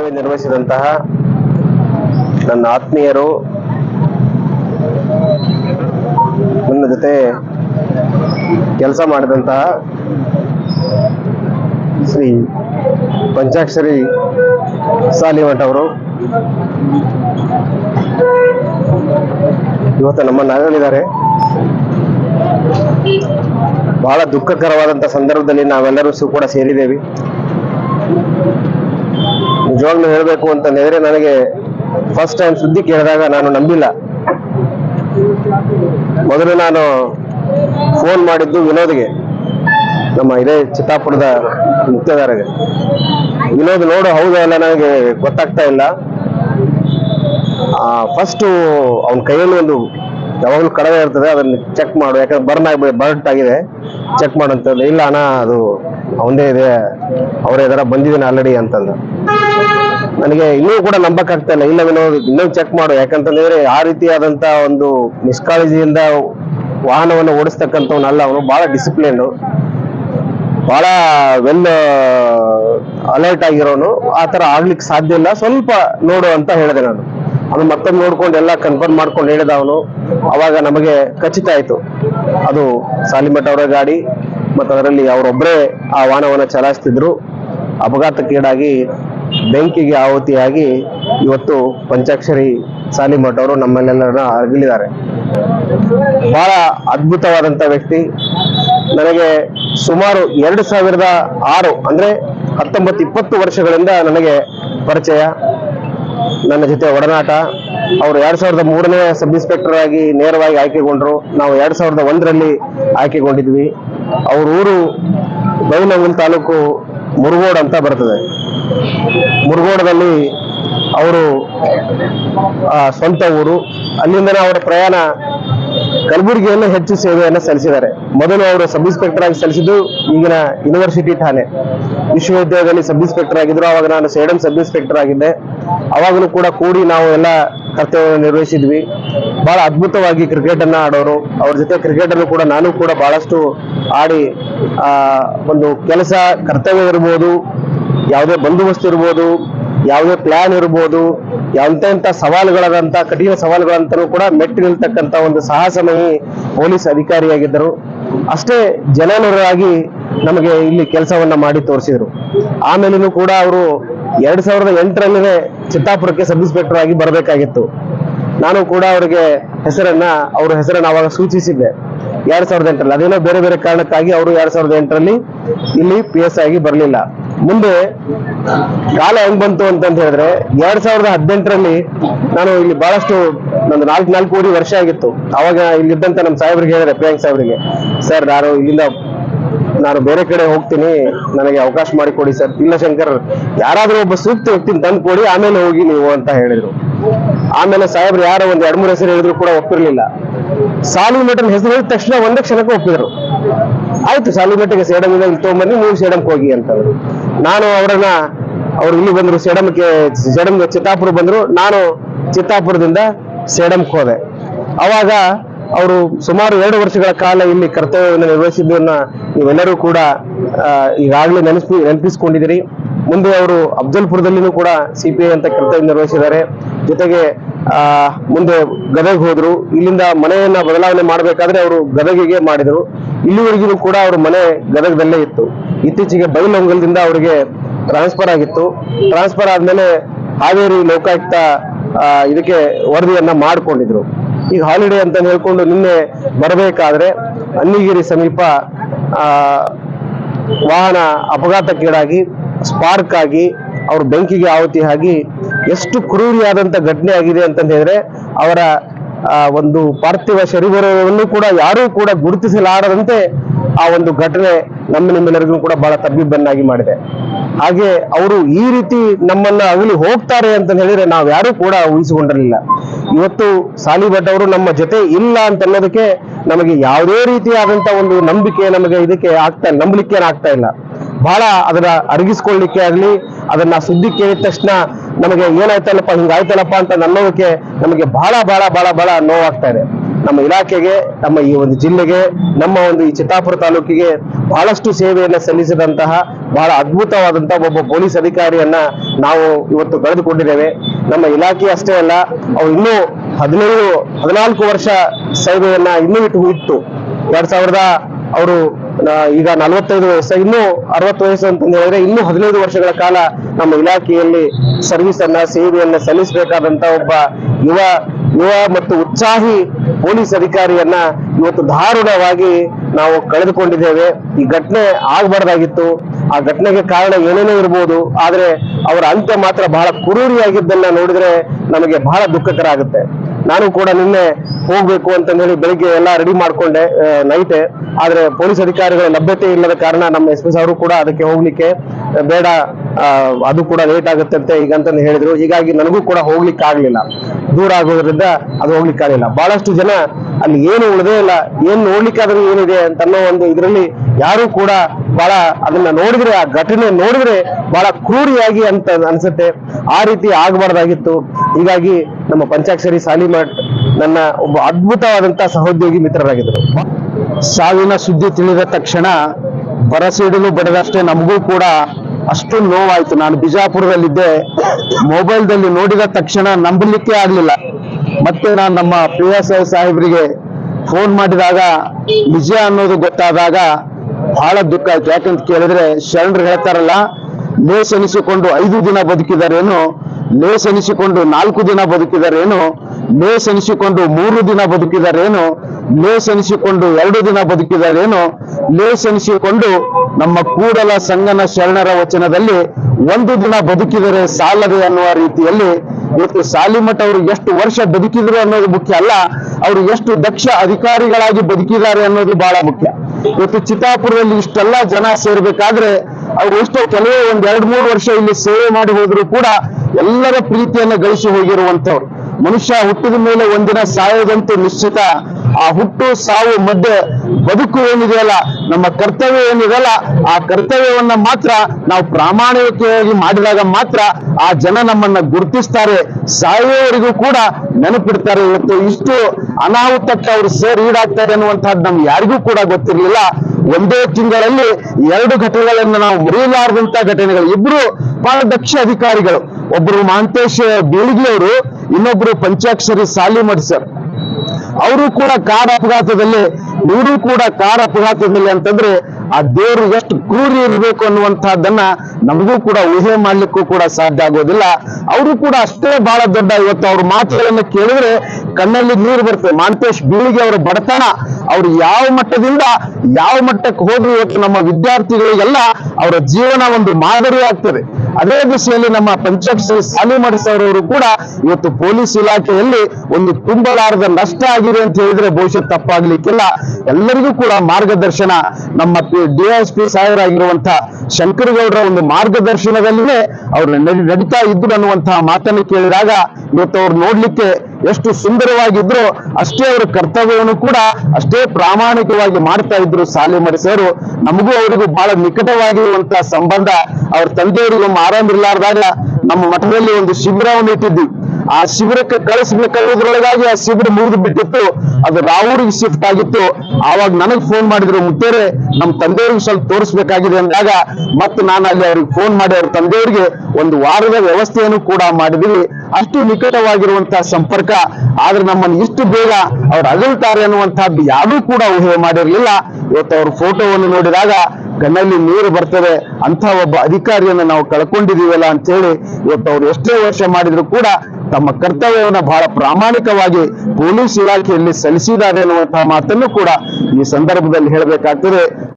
ಕರ್ತವ್ಯ ನಿರ್ವಹಿಸಿದಂತಹ ನನ್ನ ಆತ್ಮೀಯರು, ನನ್ನ ಜೊತೆ ಕೆಲಸ ಮಾಡಿದಂತಹ ಶ್ರೀ ಪಂಚಾಕ್ಷರಿ ಸಾಲಿಮಠ್ ಅವರು. ಇವತ್ತು ನಮ್ಮನ್ನು ಅಗಲಿದ್ದಾರೆ ಬಹಳ ದುಃಖಕರವಾದಂತ ಸಂದರ್ಭದಲ್ಲಿ ನಾವೆಲ್ಲರೂ ಕೂಡ ಸೇರಿದ್ದೇವೆ. ನಿಜವಾಗ್ಲೂ ಹೇಳಬೇಕು ಅಂತಂದ್ರೆ ನನಗೆ ಫಸ್ಟ್ ಟೈಮ್ ಸುದ್ದಿ ಕೇಳಿದಾಗ ನಾನು ನಂಬಿಲ್ಲ. ಮೊದಲು ನಾನು ಫೋನ್ ಮಾಡಿದ್ದು ವಿನೋದ್ಗೆ, ನಮ್ಮ ಇದೇ ಚಿತ್ತಾಪುರದ ಮುಕ್ತದಾರಗೆ ವಿನೋದ್ ನೋಡು ಹೌದಾ ಅಲ್ಲ ನನಗೆ ಗೊತ್ತಾಗ್ತಾ ಇಲ್ಲ. ಫಸ್ಟು ಅವನ ಕೈಯಲ್ಲಿ ಒಂದು ಯಾವಾಗಲೂ ಕಡವೆ ಇರ್ತದೆ, ಅದನ್ನ ಚೆಕ್ ಮಾಡು. ಯಾಕಂದ್ರೆ ಬರ್ನ್ ಆಗಿ ಬರ್ಟ್ ಆಗಿದೆ. ಚೆಕ್ ಮಾಡು ಇಲ್ಲ ಅಣ್ಣ, ಅದು, ಅವನದೇ ಇದೆ, ಅವರೇ ಇದರ ಬಂದಿದ್ದೀನಿ ಆಲ್ರೆಡಿ ಅಂತಂದ. ನನಗೆ ಇನ್ನೂ ಕೂಡ ನಂಬಕ್ಕಾಗ್ತಾ ಇಲ್ಲ. ಇಲ್ಲ ವಿನೋದ್, ಇನ್ನೂ ಚೆಕ್ ಮಾಡು. ಯಾಕಂತಂದ್ರೆ ಆ ರೀತಿಯಾದಂತ ಒಂದು ನಿಷ್ಕಾಳಜಿಯಿಂದ ವಾಹನವನ್ನು ಓಡಿಸ್ತಕ್ಕಂಥವನಲ್ಲ ಅವನು ಬಹಳ ಡಿಸಿಪ್ಲಿನ್ ಬಹಳ ವೆಲ್ ಅಲರ್ಟ್ ಆಗಿರೋನು. ಆ ತರ ಆಗ್ಲಿಕ್ಕೆ ಸಾಧ್ಯ ಇಲ್ಲ. ಸ್ವಲ್ಪ ನೋಡು ಅಂತ ಹೇಳಿದೆ ನಾನು. ಅದು ಮತ್ತೊಮ್ಮೆ ನೋಡ್ಕೊಂಡು ಎಲ್ಲ ಕನ್ಫರ್ಮ್ ಮಾಡ್ಕೊಂಡು ಹೇಳಿದ ಅವನು. ಅವಾಗ ನಮಗೆ ಖಚಿತ ಆಯ್ತು. ಅದು ಸಾಲಿಮಠ ಅವರ ಗಾಡಿ ಮತ್ತು ಅದರಲ್ಲಿ ಅವರೊಬ್ಬರೇ ಆ ವಾಹನವನ್ನು ಚಲಾಯಿಸ್ತಿದ್ರು. ಅಪಘಾತಕ್ಕೀಡಾಗಿ ಬೆಂಕಿಗೆ ಆಹುತಿಯಾಗಿ ಇವತ್ತು ಪಂಚಾಕ್ಷರಿ ಸಾಲಿಮಠ್ ಅವರು ನಮ್ಮನ್ನೆಲ್ಲರನ್ನ ಅಗಲಿದ್ದಾರೆ ಬಹಳ ಅದ್ಭುತವಾದಂತ ವ್ಯಕ್ತಿ. ನನಗೆ ಸುಮಾರು ಎರಡು ಸಾವಿರದ ಆರು ಅಂದ್ರೆ ಹತ್ತೊಂಬತ್ತು ಇಪ್ಪತ್ತು ವರ್ಷಗಳಿಂದ ನನಗೆ ಪರಿಚಯ. ನನ್ನ ಜೊತೆ ಒಡನಾಟ. ಅವರು ಎರಡ್ ಸಾವಿರದ ಮೂರನೇ ಸಬ್ ಇನ್ಸ್ಪೆಕ್ಟರ್ ಆಗಿ ನೇರವಾಗಿ ಆಯ್ಕೆಗೊಂಡ್ರು. ನಾವು ಎರಡ್ ಸಾವಿರದ ಒಂದರಲ್ಲಿ ಆಯ್ಕೆಗೊಂಡಿದ್ವಿ. ಅವ್ರ ಊರು ಬೈಲಹೊಂಗಲ ತಾಲೂಕು ಮುರುಗೋಡ್ ಅಂತ ಬರ್ತದೆ. ಮುರುಗೋಡದಲ್ಲಿ ಅವರು ಸ್ವಂತ ಊರು. ಅಲ್ಲಿಂದನೇ ಅವರ ಪ್ರಯಾಣ ಕಲಬುರಗಿಯನ್ನು ಹೆಚ್ಚು ಸೇವೆಯನ್ನು ಸಲ್ಲಿಸಿದ್ದಾರೆ. ಮೊದಲು ಅವರು ಸಬ್ ಇನ್ಸ್ಪೆಕ್ಟರ್ ಆಗಿ ಸಲ್ಲಿಸಿದ್ದು ಈಗಿನ ಯೂನಿವರ್ಸಿಟಿ ಠಾಣೆ. ವಿಶ್ವವಿದ್ಯಾಲಯದಲ್ಲಿ ಸಬ್ ಇನ್ಸ್ಪೆಕ್ಟರ್ ಆಗಿದ್ರು, ಅವಾಗ ನಾನು ಸೇಡಂ ಸಬ್ ಇನ್ಸ್ಪೆಕ್ಟರ್ ಆಗಿದ್ದೆ. ಅವಾಗಲೂ ಕೂಡ ಕೂಡಿ ನಾವು ಎಲ್ಲ ಕರ್ತವ್ಯವನ್ನು ನಿರ್ವಹಿಸಿದ್ವಿ. ಬಹಳ ಅದ್ಭುತವಾಗಿ ಕ್ರಿಕೆಟ್ ಅನ್ನ ಆಡೋರು. ಅವ್ರ ಜೊತೆ ಕ್ರಿಕೆಟ್ ಅನ್ನು ಕೂಡ ನಾನು ಕೂಡ ಬಹಳಷ್ಟು ಆಡಿ ಒಂದು ಕೆಲಸ, ಕರ್ತವ್ಯ ಇರ್ಬೋದು. ಯಾವುದೇ ಬಂದೋಬಸ್ತ್ ಇರ್ಬೋದು, ಯಾವುದೇ ಪ್ಲಾನ್ ಇರ್ಬೋದು ಎಂತೆಂಥ ಸವಾಲುಗಳಾದಂತ, ಕಠಿಣ ಸವಾಲುಗಳಂತಲೂ ಕೂಡ ಮೆಟ್ಟಿ ನಿಲ್ತಕ್ಕಂಥ ಒಂದು ಸಾಹಸಮಯಿ ಪೊಲೀಸ್ ಅಧಿಕಾರಿಯಾಗಿದ್ದರು. ಅಷ್ಟೇ ಜನನರಾಗಿ ನಮಗೆ ಇಲ್ಲಿ ಕೆಲಸವನ್ನ ಮಾಡಿ ತೋರಿಸಿದ್ರು. ಆಮೇಲಿನೂ ಕೂಡ ಅವರು ಎರಡ್ ಸಾವಿರದ ಎಂಟರಲ್ಲಿನೇ ಚಿತ್ತಾಪುರಕ್ಕೆ ಸಬ್ ಇನ್ಸ್ಪೆಕ್ಟರ್ ಆಗಿ ಬರಬೇಕಾಗಿತ್ತು. ನಾನು ಕೂಡ ಅವರಿಗೆ ಹೆಸರನ್ನ, ಅವರ ಹೆಸರನ್ನ ಅವಾಗ ಸೂಚಿಸಿದ್ದೆ. ಎರಡ್ ಸಾವಿರದ ಎಂಟರಲ್ಲಿ. ಅದೇನೋ ಬೇರೆ ಬೇರೆ ಕಾರಣಕ್ಕಾಗಿ ಅವರು ಎರಡ್ ಸಾವಿರದ ಎಂಟರಲ್ಲಿ ಇಲ್ಲಿ ಪಿ ಎಸ್ ಆಗಿ ಬರಲಿಲ್ಲ. ಮುಂದೆ ಕಾಲ ಹೆಂಗ್ ಬಂತು ಅಂತಂತ ಹೇಳಿದ್ರೆ, ಎರಡ್ ಸಾವಿರದ ಹದಿನೆಂಟರಲ್ಲಿ ನಾನು ಇಲ್ಲಿ ಬಹಳಷ್ಟು ನಂದು ನಾಲ್ಕು ನಾಲ್ಕೂವರೆ ವರ್ಷ ಆಗಿತ್ತು. ಅವಾಗ ಇಲ್ಲಿದ್ದಂತ ನಮ್ಮ ಸಾಹೇಬ್ರಿಗೆ ಹೇಳಿದ್ರೆ ಪ್ರಿಯಾಂಕ್ ಸಾಹೇಬ್ರಿಗೆ, ಸರ್, ನಾನು ಇಲ್ಲಿಂದ ನಾನು ಬೇರೆ ಕಡೆ ಹೋಗ್ತೀನಿ, ನನಗೆ ಅವಕಾಶ ಮಾಡಿಕೊಡಿ ಸರ್. ಇಲ್ಲ ಶಂಕರ್, ಯಾರಾದ್ರೂ ಒಬ್ಬ ಸೂಕ್ತ ವ್ಯಕ್ತಿನ ತಂದು ಕೊಡಿ ಆಮೇಲೆ ಹೋಗಿ ನೀವು ಅಂತ ಹೇಳಿದ್ರು. ಆಮೇಲೆ ಸಾಹೇಬ್ರು ಯಾರೋ ಒಂದ್ ಎರಡ್ ಮೂರು ಹೆಸರು ಹೇಳಿದ್ರು ಕೂಡ ಒಪ್ಪಿರ್ಲಿಲ್ಲ. ಸಾಲು ಮೀಟರ್ ಹೆಸರು ಹೇಳಿದ ತಕ್ಷಣ ಒಂದೇ ಕ್ಷಣಕ್ಕೆ ಒಪ್ಪಿದ್ರು. ಆಯ್ತು, ಸಾಲು ಮೀಟರ್ಗೆ ಇಲ್ಲ ಇಲ್ಲಿ ತಗೊಂಡ್ಬನ್ನಿ ನೀವು ಸೇಡಮ್ಗೆ ಹೋಗಿ ಅಂತಂದ್ರು. ನಾನು ಅವರನ್ನ, ಅವ್ರು ಇಲ್ಲಿ ಬಂದ್ರು ಸೇಡಮ್ಗೆ ಸೇಡಮ್ ಚಿತ್ತಾಪುರ ಬಂದ್ರು. ನಾನು ಚಿತ್ತಾಪುರದಿಂದ ಸೇಡಮ್ಗೆ ಹೋದೆ. ಅವಾಗ ಅವರು ಸುಮಾರು ಎರಡು ವರ್ಷಗಳ ಕಾಲ ಇಲ್ಲಿ ಕರ್ತವ್ಯವನ್ನು ನಿರ್ವಹಿಸಿದ್ದನ್ನ ನೀವೆಲ್ಲರೂ ಕೂಡ ಈಗಾಗಲೇ ನೆನಪಿ ನೆನಪಿಸ್ಕೊಂಡಿದ್ದೀರಿ. ಮುಂದೆ ಅವರು ಅಫ್ಜಲ್ಪುರದಲ್ಲಿನೂ ಕೂಡ ಸಿಪಿಐ ಅಂತ ಕರ್ತವ್ಯ ನಿರ್ವಹಿಸಿದ್ದಾರೆ. ಜೊತೆಗೆ ಮುಂದೆ ಗದಗ ಹೋದ್ರು. ಇಲ್ಲಿಂದ ಮನೆಯನ್ನ ಬದಲಾವಣೆ ಮಾಡಬೇಕಾದ್ರೆ ಅವರು ಗದಗಿಗೆ ಮಾಡಿದ್ರು. ಇಲ್ಲಿವರೆಗೂ ಕೂಡ ಅವ್ರ ಮನೆ ಗದಗದಲ್ಲೇ ಇತ್ತು. ಇತ್ತೀಚೆಗೆ ಬೈಲೊಂಗಲ್ದಿಂದ ಅವರಿಗೆ ಟ್ರಾನ್ಸ್ಫರ್ ಆಗಿತ್ತು. ಟ್ರಾನ್ಸ್ಫರ್ ಆದ್ಮೇಲೆ ಹಾವೇರಿ ಲೋಕಾಯುಕ್ತ ಇದಕ್ಕೆ ವರದಿಯನ್ನ ಮಾಡಿಕೊಂಡಿದ್ರು. ಈಗ ಹಾಲಿಡೇ ಅಂತ ಹೇಳ್ಕೊಂಡು ನಿನ್ನೆ ಬರಬೇಕಾದ್ರೆ ಅನ್ನಿಗಿರಿ ಸಮೀಪ ವಾಹನ ಅಪಘಾತಕ್ಕೀಡಾಗಿ, ಸ್ಪಾರ್ಕ್ ಆಗಿ, ಅವರು ಬೆಂಕಿಗೆ ಆಹುತಿ ಆಗಿ ಎಷ್ಟು ಕ್ರೂರಿಯಾದಂತ ಘಟನೆ ಆಗಿದೆ ಅಂತಂದು ಹೇಳಿದ್ರೆ ಅವರ ಒಂದು ಪಾರ್ಥಿವ ಶರೀರವನ್ನು ಕೂಡ ಯಾರೂ ಕೂಡ ಗುರುತಿಸಲಾರದಂತೆ ಆ ಒಂದು ಘಟನೆ ನಮ್ಮ ನಿಮ್ಮೆಲ್ಲರಿಗೂ ಕೂಡ ಬಹಳ ತಬ್ಬಿಬ್ಬನ್ನಾಗಿ ಮಾಡಿದೆ. ಹಾಗೆ ಅವರು ಈ ರೀತಿ ನಮ್ಮನ್ನ ಅಗಲಿ ಹೋಗ್ತಾರೆ ಅಂತ ಹೇಳಿದ್ರೆ ನಾವು ಯಾರೂ ಕೂಡ ಊಹಿಸಿಕೊಂಡಿರಲಿಲ್ಲ. ಇವತ್ತು ಸಾಲಿಭಟ್ ಅವರು ನಮ್ಮ ಜೊತೆ ಇಲ್ಲ ಅಂತ ಅನ್ನೋದಕ್ಕೆ ನಮಗೆ ಯಾವುದೇ ರೀತಿಯಾದಂತ ಒಂದು ನಂಬಿಕೆ ನಮಗೆ ಇದಕ್ಕೆ ಆಗ್ತಾ ನಂಬಲಿಕ್ಕೆ ಆಗ್ತಾ ಇಲ್ಲ. ಬಹಳ ಅದನ್ನ ಅರಗಿಸ್ಕೊಳ್ಳಿಕ್ಕೆ ಆಗ್ಲಿ, ಅದನ್ನ ಸುದ್ದಿ ಕೇಳಿದ ತಕ್ಷಣ ನಮಗೆ ಏನಾಯ್ತಲ್ಲಪ್ಪ, ಹಿಂಗಾಯ್ತಲ್ಲಪ್ಪ ಅಂತ ಅನ್ನೋದಕ್ಕೆ ನಮಗೆ ಬಹಳ ಬಹಳ ಬಹಳ ಬಹಳ ನೋವಾಗ್ತಾ ಇದೆ. ನಮ್ಮ ಇಲಾಖೆಗೆ, ನಮ್ಮ ಈ ಒಂದು ಜಿಲ್ಲೆಗೆ, ನಮ್ಮ ಒಂದು ಈ ಚಿತ್ತಾಪುರ ತಾಲೂಕಿಗೆ ಬಹಳಷ್ಟು ಸೇವೆಯನ್ನ ಸಲ್ಲಿಸಿದಂತಹ, ಬಹಳ ಅದ್ಭುತವಾದಂತಹ ಒಬ್ಬ ಪೊಲೀಸ್ ಅಧಿಕಾರಿಯನ್ನ ನಾವು ಇವತ್ತು ಕಳೆದುಕೊಂಡಿದ್ದೇವೆ. ನಮ್ಮ ಇಲಾಖೆ ಅಷ್ಟೇ ಅಲ್ಲ ಅವ್ರು ಇನ್ನೂ ಹದಿನೈದು, ಹದಿನಾಲ್ಕು ವರ್ಷ ಸೇವೆಯನ್ನ ಇನ್ನೂ ಇಟ್ಟು ಇತ್ತು ಎರಡ್ ಸಾವಿರದ ಅವರು ಈಗ ನಲವತ್ತೈದು ವಯಸ್ಸು ಇನ್ನೂ ಅರವತ್ತು ವಯಸ್ಸು ಅಂತ ಹೇಳಿದ್ರೆ ಇನ್ನೂ ಹದಿನೈದು ವರ್ಷಗಳ ಕಾಲ ನಮ್ಮ ಇಲಾಖೆಯಲ್ಲಿ ಸರ್ವಿಸ್ ಅನ್ನ ಸೇವೆಯನ್ನ ಸಲ್ಲಿಸಬೇಕಾದಂತ ಒಬ್ಬ ಯುವ ಯುವ ಮತ್ತು ಉತ್ಸಾಹಿ ಪೊಲೀಸ್ ಅಧಿಕಾರಿಯನ್ನ ಇವತ್ತು ದಾರುಣವಾಗಿ ನಾವು ಕಳೆದುಕೊಂಡಿದ್ದೇವೆ. ಈ ಘಟನೆ ಆಗಬಾರ್ದಾಗಿತ್ತು. ಆ ಘಟನೆಗೆ ಕಾರಣ ಏನೇನೋ ಇರ್ಬೋದು, ಆದ್ರೆ ಅವರ ಅಂತ್ಯ ಮಾತ್ರ ಬಹಳ ಕುರೂರಿಯಾಗಿದ್ದನ್ನ ನೋಡಿದ್ರೆ ನಮಗೆ ಬಹಳ ದುಃಖಕರ ಆಗುತ್ತೆ. ನಾನು ಕೂಡ ನಿನ್ನೆ ಹೋಗ್ಬೇಕು ಅಂತ ಹೇಳಿ ಬೆಳಿಗ್ಗೆ ಎಲ್ಲ ರೆಡಿ ಮಾಡ್ಕೊಂಡೆ ನೈಟ್ ಆದ್ರೆ ಪೊಲೀಸ್ ಅಧಿಕಾರಿಗಳ ಲಭ್ಯತೆ ಇಲ್ಲದ ಕಾರಣ ನಮ್ಮ ಎಸ್ ಪಿ ಅವರು ಕೂಡ ಅದಕ್ಕೆ ಹೋಗ್ಲಿಕ್ಕೆ ಬೇಡ ಅದು ಕೂಡ ಲೇಟ್ ಆಗುತ್ತೆ ಅಂತ ಈಗ ಅಂತ ಹೇಳಿದ್ರು. ಹೀಗಾಗಿ ನನಗೂ ಕೂಡ ಹೋಗ್ಲಿಕ್ಕೆ ಆಗ್ಲಿಲ್ಲ. ದೂರ ಆಗೋದ್ರಿಂದ ಅದು ಹೋಗ್ಲಿಕ್ಕೆ ಆಗಲಿಲ್ಲ. ಬಹಳಷ್ಟು ಜನ ಅಲ್ಲಿ ಏನು ಉಳಿದೇ ಇಲ್ಲ, ಏನ್ ನೋಡ್ಲಿಕ್ಕಾದ್ರೂ ಏನಿದೆ ಅಂತ ಅನ್ನೋ ಒಂದು ಇದರಲ್ಲಿ ಯಾರು ಕೂಡ ಬಹಳ ಅದನ್ನ ನೋಡಿದ್ರೆ, ಆ ಘಟನೆ ನೋಡಿದ್ರೆ ಬಹಳ ಕ್ರೂರಿಯಾಗಿ ಅಂತ ಅನ್ಸುತ್ತೆ. ಆ ರೀತಿ ಆಗಬಾರ್ದಾಗಿತ್ತು. ಹೀಗಾಗಿ ನಮ್ಮ ಪಂಚಾಕ್ಷರಿ ಸಾಲಿಮಠ್ ನನ್ನ ಒಬ್ಬ ಅದ್ಭುತವಾದಂತಹ ಸಹೋದ್ಯೋಗಿ ಮಿತ್ರರಾಗಿದ್ದರು. ಸಾವಿನ ಸುದ್ದಿ ತಿಳಿದ ತಕ್ಷಣ ಬರಸಿಡಲು ಬಡದಷ್ಟೇ ನಮಗೂ ಕೂಡ ಅಷ್ಟು ನೋವಾಯ್ತು. ನಾನು ಬಿಜಾಪುರದಲ್ಲಿದ್ದೆ. ಮೊಬೈಲ್ದಲ್ಲಿ ನೋಡಿದ ತಕ್ಷಣ ನಂಬಲಿಕ್ಕೆ ಆಗಲಿಲ್ಲ. ಮತ್ತೆ ನಾನು ನಮ್ಮ ಪಿ ಎಸ್ ಐ ಸಾಹೇಬರಿಗೆ ಫೋನ್ ಮಾಡಿದಾಗ ನಿಜ ಅನ್ನೋದು ಗೊತ್ತಾದಾಗ ಬಹಳ ದುಃಖ ಆಯ್ತು. ಯಾಕಂತ ಕೇಳಿದ್ರೆ ಶರಣರು ಹೇಳ್ತಾರಲ್ಲ ಲೇಸ್ ಎನಿಸಿಕೊಂಡು ಐದು ದಿನ ಬದುಕಿದರೇನು? ಲೇಸೆನಿಸಿಕೊಂಡು ನಾಲ್ಕು ದಿನ ಬದುಕಿದರೇನು? ಲೇಸೆನಿಸಿಕೊಂಡು ಮೂರು ದಿನ ಬದುಕಿದರೇನು? ಲೇಸೆನಿಸಿಕೊಂಡು ಎರಡು ದಿನ ಬದುಕಿದರೇನು? ಲೇಸೆನಿಸಿಕೊಂಡು ನಮ್ಮ ಕೂಡಲ ಸಂಗನ ಶರಣರ ವಚನದಲ್ಲಿ ಒಂದು ದಿನ ಬದುಕಿದರೆ ಸಾಲದೆ ಅನ್ನುವ ರೀತಿಯಲ್ಲಿ ಇವತ್ತು ಸಾಲಿಮಠ ಅವರು ಎಷ್ಟು ವರ್ಷ ಬದುಕಿದ್ರು ಅನ್ನೋದು ಮುಖ್ಯ ಅಲ್ಲ, ಅವರು ಎಷ್ಟು ದಕ್ಷ ಅಧಿಕಾರಿಗಳಾಗಿ ಬದುಕಿದ್ದಾರೆ ಅನ್ನೋದು ಬಹಳ ಮುಖ್ಯ. ಇವತ್ತು ಚಿತ್ತಾಪುರದಲ್ಲಿ ಇಷ್ಟೆಲ್ಲ ಜನ ಸೇರ್ಬೇಕಾದ್ರೆ ಅವ್ರು ಎಷ್ಟೋ ಕೆಲವೇ ಒಂದ್ ಎರಡ್ ಮೂರು ವರ್ಷ ಇಲ್ಲಿ ಸೇವೆ ಮಾಡಿ ಹೋದ್ರು ಕೂಡ ಎಲ್ಲರ ಪ್ರೀತಿಯನ್ನು ಗಳಿಸಿ ಹೋಗಿರುವಂತವ್ರು ಮನುಷ್ಯ ಹುಟ್ಟಿದ ಮೇಲೆ ಒಂದಿನ ಸಾಯೋದಂತೂ ನಿಶ್ಚಿತ. ಆ ಹುಟ್ಟು ಸಾವು ಮಧ್ಯೆ ಬದುಕು ಏನಿದೆಯಲ್ಲ, ನಮ್ಮ ಕರ್ತವ್ಯ ಏನಿದೆಯಲ್ಲ, ಆ ಕರ್ತವ್ಯವನ್ನ ಮಾತ್ರ ನಾವು ಪ್ರಾಮಾಣಿಕವಾಗಿ ಮಾಡಿದಾಗ ಮಾತ್ರ ಆ ಜನ ನಮ್ಮನ್ನ ಗುರುತಿಸ್ತಾರೆ. ಸಾಯುವವರಿಗೂ ಕೂಡ ನೆನಪಿಡ್ತಾರೆ ಇವತ್ತು ಇಷ್ಟು ಅನಾಹುತಕ್ಕೆ ಅವರು ಸೇರ್ ಈಡಾಗ್ತಾರೆ ಅನ್ನುವಂತಹದ್ದು ನಮ್ಗೆ ಯಾರಿಗೂ ಕೂಡ ಗೊತ್ತಿರಲಿಲ್ಲ. ಒಂದೇ ತಿಂಗಳಲ್ಲಿ ಎರಡು ಘಟನೆಗಳನ್ನು ನಾವು ಮರೆಯಲಾರದಂತ ಘಟನೆಗಳು. ಇಬ್ರು ಬಹಳ ದಕ್ಷ ಅಧಿಕಾರಿಗಳು, ಒಬ್ರು ಮಹಾಂತೇಶ್ ಬೀಳಿಗಿ ಅವರು ಇನ್ನೊಬ್ರು ಪಂಚಾಕ್ಷರಿ ಸಾಲಿ ಸರ್. ಅವರು ಕೂಡ ಕಾರ್ ಅಪಘಾತದಲ್ಲಿ, ಇವರು ಕೂಡ ಕಾರ್ ಅಪಘಾತದಲ್ಲಿ ಅಂತಂದ್ರೆ ಆ ದೇವರು ಎಷ್ಟು ಕ್ರೂರಿ ಇರಬೇಕು ಅನ್ನುವಂತಹದ್ದನ್ನ ನಮಗೂ ಕೂಡ ಊಹೆ ಮಾಡ್ಲಿಕ್ಕೂ ಕೂಡ ಸಾಧ್ಯ ಆಗೋದಿಲ್ಲ. ಅವರು ಕೂಡ ಅಷ್ಟೇ ಬಹಳ ದೊಡ್ಡ, ಇವತ್ತು ಅವ್ರ ಮಾತುಗಳನ್ನು ಕೇಳಿದ್ರೆ ಕಣ್ಣಲ್ಲಿ ನೀರು ಬರ್ತದೆ ಮಾಂತೇಶ್ ಬೀಳಿಗೆ ಅವರ ಬಡತನ. ಅವ್ರು ಯಾವ ಮಟ್ಟದಿಂದ ಯಾವ ಮಟ್ಟಕ್ಕೆ ಹೋದ್ರು ಇವತ್ತು ನಮ್ಮ ವಿದ್ಯಾರ್ಥಿಗಳಿಗೆಲ್ಲ ಅವರ ಜೀವನ ಒಂದು ಮಾದರಿ ಆಗ್ತದೆ. ಅದೇ ದಿಶೆಯಲ್ಲಿ ನಮ್ಮ ಪಂಚಾಕ್ಷರಿ ಸಾಲಿ ಸರ್ ಅವರು ಕೂಡ ಇವತ್ತು ಪೊಲೀಸ್ ಇಲಾಖೆಯಲ್ಲಿ ಒಂದು ತುಂಬಲಾರದ ನಷ್ಟ ಆಗಿದೆ ಅಂತ ಹೇಳಿದ್ರೆ ಬಹುಶಃ ತಪ್ಪಾಗ್ಲಿಕ್ಕಿಲ್ಲ. ಎಲ್ಲರಿಗೂ ಕೂಡ ಮಾರ್ಗದರ್ಶನ ನಮ್ಮ ಡಿಎಸ್ಪಿ ಸಾಹೇಬರಾಗಿರುವಂತಹ ಶಂಕರಗೌಡರ ಒಂದು ಮಾರ್ಗದರ್ಶನದಲ್ಲಿಯೇ ಅವರು ನಡಿ- ನಡೀತಾ ಇದ್ರು ಅನ್ನುವಂತಹ ಮಾತನ್ನು ಕೇಳಿದಾಗ ಇವತ್ತು ಅವ್ರು ನೋಡ್ಲಿಕ್ಕೆ ಎಷ್ಟು ಸುಂದರವಾಗಿದ್ರು ಅಷ್ಟೇ ಅವರ ಕರ್ತವ್ಯವನ್ನು ಕೂಡ ಅಷ್ಟೇ ಪ್ರಾಮಾಣಿಕವಾಗಿ ಮಾಡ್ತಾ ಇದ್ರು ಸಾಲಿ ಮಡಿಸೋರು ನಮಗೂ ಅವರಿಗೂ ಬಹಳ ನಿಕಟವಾಗಿರುವಂತಹ ಸಂಬಂಧ. ಅವ್ರ ತಂದೆಯವರಿಗೂ ಆರಾಮಿರ್ಲಾರ್ದಾಗ ನಮ್ಮ ಮಠದಲ್ಲಿ ಒಂದು ಶಿಬಿರವನ್ನು ಇಟ್ಟಿದ್ವಿ. ಆ ಶಿಬಿರಕ್ಕೆ ಕಳಿಸ್ಬೇಕಾದ್ರೊಳಗಾಗಿ ಆ ಶಿಬಿರ ಮುರಿದು ಬಿಟ್ಟಿತ್ತು. ಅದು ರಾವೂರಿಗೆ ಶಿಫ್ಟ್ ಆಗಿತ್ತು. ಆವಾಗ ನನಗ್ ಫೋನ್ ಮಾಡಿದ್ರು, ಮುತ್ತೇರೆ ನಮ್ಮ ತಂದೆಯವ್ರಿಗೆ ಸ್ವಲ್ಪ ತೋರಿಸ್ಬೇಕಾಗಿದೆ ಅಂದಾಗ, ಮತ್ತೆ ನಾನು ಅಲ್ಲಿ ಅವ್ರಿಗೆ ಫೋನ್ ಮಾಡಿ ಅವ್ರ ತಂದೆಯವ್ರಿಗೆ ಒಂದು ವಾರದ ವ್ಯವಸ್ಥೆಯನ್ನು ಕೂಡ ಮಾಡಿದ್ವಿ. ಅಷ್ಟು ನಿಕಟವಾಗಿರುವಂತಹ ಸಂಪರ್ಕ, ಆದ್ರೆ ನಮ್ಮನ್ನು ಇಷ್ಟು ಬೇಗ ಅವ್ರು ಅಗಲ್ತಾರೆ ಅನ್ನುವಂತಹದ್ದು ಯಾರೂ ಕೂಡ ಊಹೆ ಮಾಡಿರಲಿಲ್ಲ. ಇವತ್ತು ಅವ್ರ ಫೋಟೋವನ್ನು ನೋಡಿದಾಗ ಕಣ್ಣಲ್ಲಿ ನೀರು ಬರ್ತದೆ ಅಂತ ಒಬ್ಬ ಅಧಿಕಾರಿಯನ್ನು ನಾವು ಕಳ್ಕೊಂಡಿದೀವಲ್ಲ ಅಂತ ಹೇಳಿ ಇವತ್ತು ಅವ್ರು ಎಷ್ಟೇ ವರ್ಷ ಮಾಡಿದ್ರು ಕೂಡ ತಮ್ಮ ಕರ್ತವ್ಯವನ್ನು ಬಹಳ ಪ್ರಾಮಾಣಿಕವಾಗಿ ಪೊಲೀಸ್ ಇಲಾಖೆಯಲ್ಲಿ ಸಲ್ಲಿಸಿದ್ದಾರೆ ಅನ್ನುವಂತಹ ಮಾತನ್ನು ಕೂಡ ಈ ಸಂದರ್ಭದಲ್ಲಿ ಹೇಳಬೇಕಾಗ್ತದೆ.